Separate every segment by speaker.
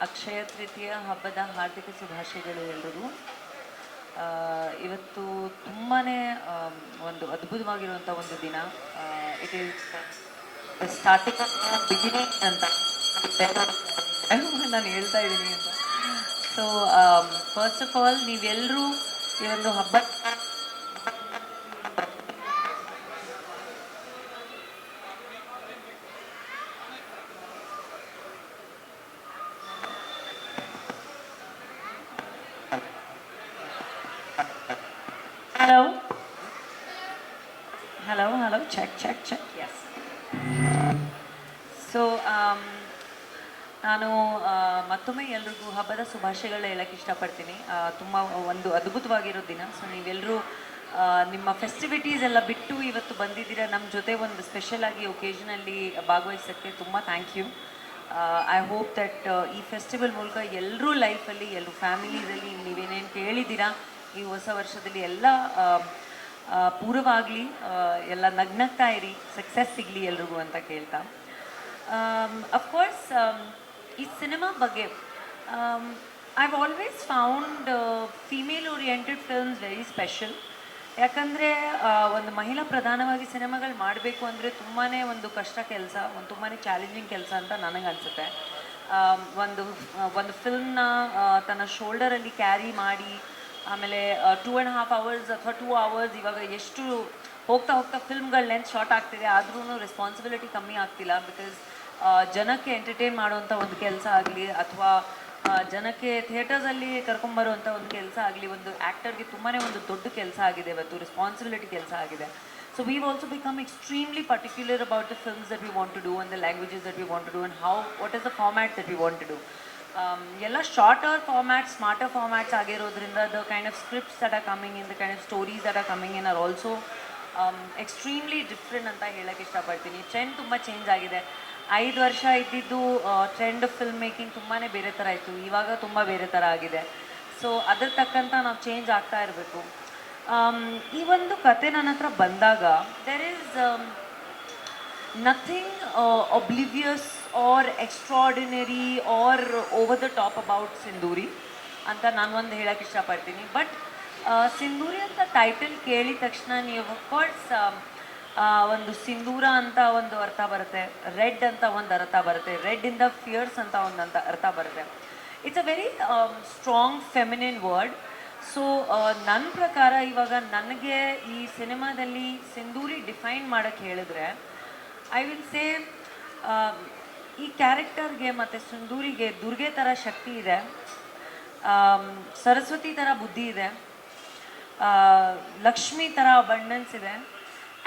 Speaker 1: ಅಕ್ಷಯ ತೃತೀಯ ಹಬ್ಬದ ಹಾರ್ದಿಕ ಶುಭಾಶಯಗಳು ಎಲ್ಲರಿಗೂ ಇವತ್ತು ತುಂಬಾ ಒಂದು ಅದ್ಭುತವಾಗಿರುವಂಥ ಒಂದು ದಿನ. ಇಟ್ ಈಸ್ ಸ್ಟಾರ್ಟಿಂಗ್ ಬಿಗಿನಿಂಗ್ ಅಂತ ನಾನು ಹೇಳ್ತಾ ಇದ್ದೀನಿ ಅಂತ. ಸೊ ಫಸ್ಟ್ ಆಫ್ ಆಲ್ ನೀವೆಲ್ಲರೂ ಈ ಒಂದು ಹಬ್ಬ hello hello hello check, check, check, yes. So um, ನಾನು ಆ, ಮತ್ತೊಮ್ಮೆ ಎಲ್ರಿಗೂ ಹಬ್ಬದ ಶುಭಾಶಯಗಳನ್ನ ಹೇಳಕ್ಕೆ ಇಷ್ಟಪಡ್ತೀನಿ. ತುಂಬ ಒಂದು ಅದ್ಭುತವಾಗಿರೋ ದಿನ. ಸೊ ನೀವೆಲ್ಲರೂ ನಿಮ್ಮ ಫೆಸ್ಟಿವಿಟೀಸ್ ಎಲ್ಲ ಬಿಟ್ಟು ಇವತ್ತು ಬಂದಿದ್ದೀರಾ ನಮ್ಮ ಜೊತೆ ಒಂದು ಸ್ಪೆಷಲ್ ಆಗಿ ಒಕೇಶನಲ್ಲಿ ಭಾಗವಹಿಸೋಕ್ಕೆ ತುಂಬ thank you I hope that ಈ ಫೆಸ್ಟಿವಲ್ ಮೂಲಕ ಎಲ್ಲರೂ ಲೈಫಲ್ಲಿ ಎಲ್ಲರೂ ಫ್ಯಾಮಿಲೀಸಲ್ಲಿ ನೀವೇನೇನು ಕೇಳಿದ್ದೀರಾ ಈ ಹೊಸ ವರ್ಷದಲ್ಲಿ ಎಲ್ಲ ಪೂರ್ವವಾಗಲಿ ಎಲ್ಲ ನಗ್ನಗ್ತಾ ಇರಿ ಸಕ್ಸಸ್ ಸಿಗಲಿ ಎಲ್ರಿಗೂ ಅಂತ ಕೇಳ್ತಾ. ಅಫ್ಕೋರ್ಸ್ ಈ ಸಿನಿಮಾ ಬಗ್ಗೆ I always found female oriented films very special ಯಾಕಂದರೆ ಒಂದು ಮಹಿಳಾ ಪ್ರಧಾನವಾಗಿ ಸಿನಿಮಾಗಳು ಮಾಡಬೇಕು ಅಂದರೆ ತುಂಬಾ ಒಂದು ಕಷ್ಟ ಕೆಲಸ, ಒಂದು ತುಂಬಾ ಚಾಲೆಂಜಿಂಗ್ ಕೆಲಸ ಅಂತ ನನಗೆ ಅನಿಸುತ್ತೆ. ಒಂದು ಒಂದು ಫಿಲ್ಮ್ನ ತನ್ನ ಶೋಲ್ಡರಲ್ಲಿ ಕ್ಯಾರಿ ಮಾಡಿ ಆಮೇಲೆ ಟೂ ಆ್ಯಂಡ್ ಹಾಫ್ ಅವರ್ಸ್ ಅಥವಾ ಟೂ ಅವರ್ಸ್ ಇವಾಗ ಎಷ್ಟು ಹೋಗ್ತಾ ಹೋಗ್ತಾ ಫಿಲ್ಮ್ಗಳ ಲೆಂತ್ ಶಾರ್ಟ್ ಆಗ್ತಿದೆ ಆದ್ರೂ ರೆಸ್ಪಾನ್ಸಿಬಿಲಿಟಿ ಕಮ್ಮಿ ಆಗ್ತಿಲ್ಲ ಬಿಕಾಸ್ ಜನಕ್ಕೆ ಎಂಟರ್ಟೈನ್ ಮಾಡುವಂಥ ಒಂದು ಕೆಲಸ ಆಗಲಿ ಅಥವಾ ಜನಕ್ಕೆ ಥಿಯೇಟರ್ಸಲ್ಲಿ ಕರ್ಕೊಂಬರುವಂಥ ಒಂದು ಕೆಲಸ ಆಗಲಿ, ಒಂದು ಆ್ಯಕ್ಟರ್ಗೆ ತುಂಬಾ ಒಂದು ದೊಡ್ಡ ಕೆಲಸ ಆಗಿದೆ ಇವತ್ತು ರೆಸ್ಪಾನ್ಸಿಬಿಲಿಟಿ ಕೆಲಸ ಆಗಿದೆ. So we also become extremely particular about the films that we want to do and the languages that we want to do and how what is the format that we want to do ಎಲ್ಲ shorter format smarter formats ಆಗಿರೋದ್ರಿಂದ the kind of scripts that are coming in the kind of stories that are coming in are also extremely different ಅಂತ ಹೇಳೋಕ್ಕೆ ಇಷ್ಟಪಡ್ತೀನಿ. Trend ತುಂಬ change ಆಗಿದೆ. ಐದು ವರ್ಷ ಇದ್ದಿದ್ದು ಟ್ರೆಂಡ್ ಫಿಲ್ಮ್ ಮೇಕಿಂಗ್ ತುಂಬಾ ಬೇರೆ ಥರ ಇತ್ತು. ಇವಾಗ ತುಂಬ ಬೇರೆ ಥರ ಆಗಿದೆ. ಸೊ ಅದ್ರ ತಕ್ಕಂಥ ನಾವು ಚೇಂಜ್ ಆಗ್ತಾ ಇರಬೇಕು. ಈ ಒಂದು ಕತೆ ನನ್ನ ಹತ್ರ ಬಂದಾಗ there is nothing oblivious or extraordinary or over the top about Sindhuri ಅಂತ ನಾನು ಒಂದು ಹೇಳಕ್ಕೆ ಇಷ್ಟಪಡ್ತೀನಿ. ಬಟ್ ಸಿಂಧೂರಿ ಅಂತ ಟೈಟಲ್ ಕೇಳಿದ ತಕ್ಷಣ ನೀವು ಅಫ್ಕೋರ್ಸ್ ಒಂದು ಸಿಂಧೂರ ಅಂತ ಒಂದು ಅರ್ಥ ಬರುತ್ತೆ, ರೆಡ್ ಅಂತ ಒಂದು ಅರ್ಥ ಬರುತ್ತೆ, ರೆಡ್ ಇನ್ ದ ಫಿಯರ್ಸ್ ಅಂತ ಒಂದು ಅಂತ ಅರ್ಥ ಬರುತ್ತೆ. It's a very strong feminine word so ನನ್ನ ಪ್ರಕಾರ ಇವಾಗ ನನಗೆ ಈ ಸಿನಿಮಾದಲ್ಲಿ ಸಿಂಧೂರಿ ಡಿಫೈನ್ ಮಾಡೋಕ್ಕೆ ಹೇಳಿದ್ರೆ ಐ ವಿಲ್ ಸೇ ಈ ಕ್ಯಾರೆಕ್ಟರ್ಗೆ ಮತ್ತು ಸುಂದೂರಿಗೆ ದುರ್ಗೆ ಥರ ಶಕ್ತಿ ಇದೆ. ಸರಸ್ವತಿ ಥರ ಬುದ್ಧಿ ಇದೆ. ಲಕ್ಷ್ಮಿ ಥರ ಅಬಂಡೆನ್ಸ್ ಇದೆ.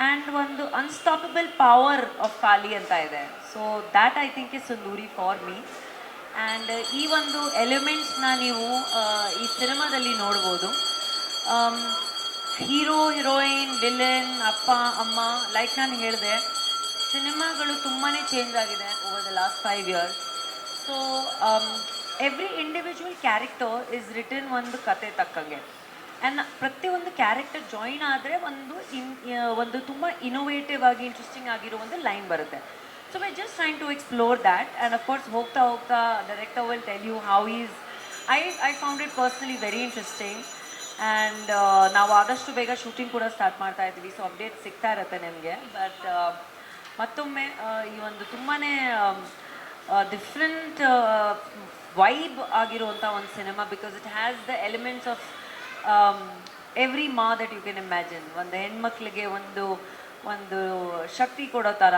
Speaker 1: ಆ್ಯಂಡ್ ಒಂದು ಅನ್ಸ್ಟಾಪಬಲ್ ಪವರ್ ಆಫ್ ಕಾಲಿ ಅಂತ ಇದೆ. So that I think is Sunduri for me and ಈ ಒಂದು ಎಲಿಮೆಂಟ್ಸ್ನ ನೀವು ಈ ಸಿನಿಮಾದಲ್ಲಿ ನೋಡ್ಬೋದು. ಹೀರೋ ಹೀರೋಯಿನ್ ವಿಲನ್ ಅಪ್ಪ, ಅಮ್ಮ ಲೈಕ್ ನಾನು ಹೇಳಿದೆ ಸಿನಿಮಾಗಳು ತುಂಬಾ ಚೇಂಜ್ ಆಗಿದೆ over the last five years so every individual character is return ಒಂದು ಕತೆ ತಕ್ಕಂಗೆ. ಆ್ಯಂಡ್ ಪ್ರತಿಯೊಂದು ಕ್ಯಾರೆಕ್ಟರ್ ಜಾಯಿನ್ ಆದರೆ ಒಂದು ಇನ್ ಒಂದು ತುಂಬ ಇನೋವೇಟಿವ್ ಆಗಿ ಇಂಟ್ರೆಸ್ಟಿಂಗ್ ಆಗಿರೋ ಒಂದು ಲೈನ್ ಬರುತ್ತೆ. So why just trying to explore that and of course ಹೋಗ್ತಾ ಹೋಗ್ತಾ director will tell you how is I I found it personally very interesting and ನಾವು ಆದಷ್ಟು ಬೇಗ ಶೂಟಿಂಗ್ ಕೂಡ ಸ್ಟಾರ್ಟ್ ಮಾಡ್ತಾ ಇದ್ದೀವಿ ಸೊ ಅಪ್ಡೇಟ್ ಸಿಗ್ತಾ ಇರುತ್ತೆ ನಿಮಗೆ. ಬಟ್ ಮತ್ತೊಮ್ಮೆ ಈ ಒಂದು ತುಂಬಾ ಡಿಫ್ರೆಂಟ್ ವೈಬ್ ಆಗಿರುವಂಥ ಒಂದು cinema because it has the elements of every ಮಾ ದಟ್ ಯು ಕ್ಯಾನ್ ಇಮ್ಯಾಜಿನ್ ಒಂದು ಹೆಣ್ಮಕ್ಳಿಗೆ ಒಂದು ಒಂದು ಶಕ್ತಿ ಕೊಡೋ ಥರ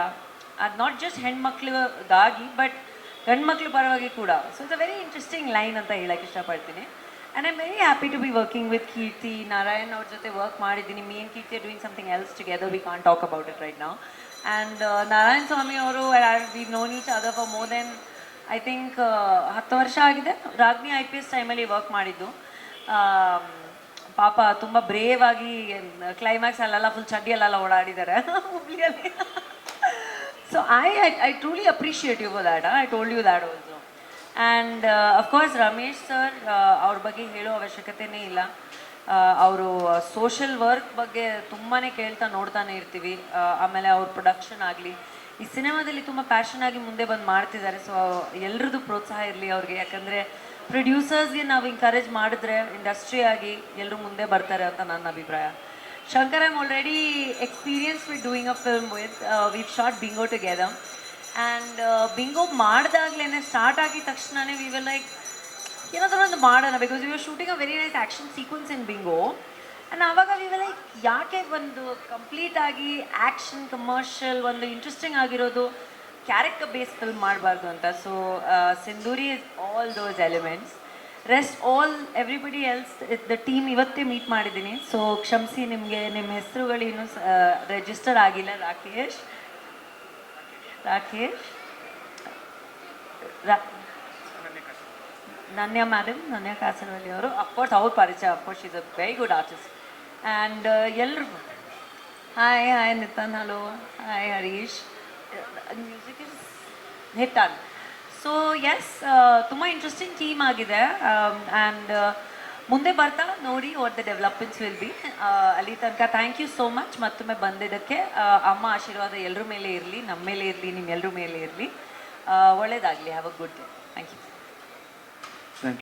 Speaker 1: ಅದು ನಾಟ್ ಜಸ್ಟ್ ಹೆಣ್ಮಕ್ಳಿಗಾಗಿ ಬಟ್ ಗಂಡ್ಮಕ್ಳ ಪರವಾಗಿ ಕೂಡ. So it's a very interesting line ಅಂತ ಹೇಳಕ್ಕೆ ಇಷ್ಟಪಡ್ತೀನಿ. And I'm very happy to be working with Keerthi Narayan ಅವ್ರ ಜೊತೆ ವರ್ಕ್ ಮಾಡಿದ್ದೀನಿ. Mean Keerthi doing something else together we can talk about it right ನಾವು ಆ್ಯಂಡ್ ನಾರಾಯಣ ಸ್ವಾಮಿ ಅವರು we known each other for more than I think ಹತ್ತು ವರ್ಷ ಆಗಿದೆ. Ragini I P S ಟೈಮಲ್ಲಿ work ಮಾಡಿದ್ದು. ಪಾಪ ತುಂಬ ಬ್ರೇವ್ ಆಗಿ ಕ್ಲೈಮ್ಯಾಕ್ಸ್ ಅಲ್ಲೆಲ್ಲ ಫುಲ್ ಚಡ್ಡಿಯಲ್ಲೆಲ್ಲ ಓಡಾಡಿದ್ದಾರೆ. ಹುಬ್ಳಿಯಲ್ಲಿ. So I I truly appreciate you that I told you that also and of course Ramesh sir ಅವ್ರ ಬಗ್ಗೆ ಹೇಳೋ ಅವಶ್ಯಕತೆನೇ ಇಲ್ಲ. ಅವರು ಸೋಷಲ್ ವರ್ಕ್ ಬಗ್ಗೆ ತುಂಬಾ ಕೇಳ್ತಾ ನೋಡ್ತಾನೆ ಇರ್ತೀವಿ. ಆಮೇಲೆ ಅವ್ರ ಪ್ರೊಡಕ್ಷನ್ ಆಗಲಿ, ಈ ಸಿನಿಮಾದಲ್ಲಿ ತುಂಬ ಪ್ಯಾಷನ್ ಆಗಿ ಮುಂದೆ ಬಂದು ಮಾಡ್ತಿದ್ದಾರೆ. ಸೊ ಎಲ್ರದ್ದು ಪ್ರೋತ್ಸಾಹ ಇರಲಿ ಅವ್ರಿಗೆ. ಯಾಕಂದರೆ ಪ್ರೊಡ್ಯೂಸರ್ಸ್ಗೆ ನಾವು ಎಂಕರೇಜ್ ಮಾಡಿದ್ರೆ ಇಂಡಸ್ಟ್ರಿ ಆಗಿ ಎಲ್ಲರೂ ಮುಂದೆ ಬರ್ತಾರೆ ಅಂತ ನನ್ನ ಅಭಿಪ್ರಾಯ. Shankar I'm already experience with doing a film with with short Bingo together and Bingo ಮಾಡಿದಾಗ್ಲೇ start ಆಗಿದ ತಕ್ಷಣನೇ ವಿ ವಿಲ್ ಲೈಕ್ ಏನಾದರೂ ಒಂದು ಮಾಡೋಣ because you shooting a very nice action sequence in Bingo and ಆವಾಗ ವಿ ಲೈಕ್ ಯಾಕೆ ಒಂದು complete ಆಗಿ action commercial ಒಂದು ಇಂಟ್ರೆಸ್ಟಿಂಗ್ ಆಗಿರೋದು ಕ್ಯಾರೆಕ್ಟರ್ ಬೇಸ್ ಫಿಲ್ಮ್ ಮಾಡಬಾರ್ದು ಅಂತ? So Sindhuri is all those elements rest all everybody else the team ಇವತ್ತೇ meet ಮಾಡಿದ್ದೀನಿ. ಸೊ ಕ್ಷಮಿಸಿ ನಿಮಗೆ, ನಿಮ್ಮ ಹೆಸರುಗಳು ಇನ್ನೂ ರಿಜಿಸ್ಟರ್ ಆಗಿಲ್ಲ, ರಾಕೇಶ್. ರಾಕೇಶ್. ರಾ ನನ್ಯ ಮ್ಯಾಡಮ್ ನನ್ಯ ಕಾಸನವಲ್ಲಿ ಅವರು ಅಫ್ಕೋರ್ಸ್ ಅವ್ರ ಪರಿಚಯ of course is a very good artist and ಎಲ್ರಿಗೂ hi hi Nithin hello hi Harish music is on so yes ತುಂಬ ಇಂಟ್ರೆಸ್ಟಿಂಗ್ ಟೀಮ್ ಆಗಿದೆ ಆ್ಯಂಡ್ ಮುಂದೆ ಬರ್ತಾ ನೋಡಿ what the developments will be ಅಲ್ಲಿ ತನಕ ಥ್ಯಾಂಕ್ ಯು ಸೋ ಮಚ್ ಮತ್ತೊಮ್ಮೆ ಬಂದಿದ್ದಕ್ಕೆ ಅಮ್ಮ ಆಶೀರ್ವಾದ ಎಲ್ಲರ ಮೇಲೆ ಇರಲಿ ನಮ್ಮ ಮೇಲೆ ಇರಲಿ ನಿಮ್ಮೆಲ್ಲರ ಮೇಲೆ ಇರಲಿ ಒಳ್ಳೇದಾಗಲಿ have a good day thank you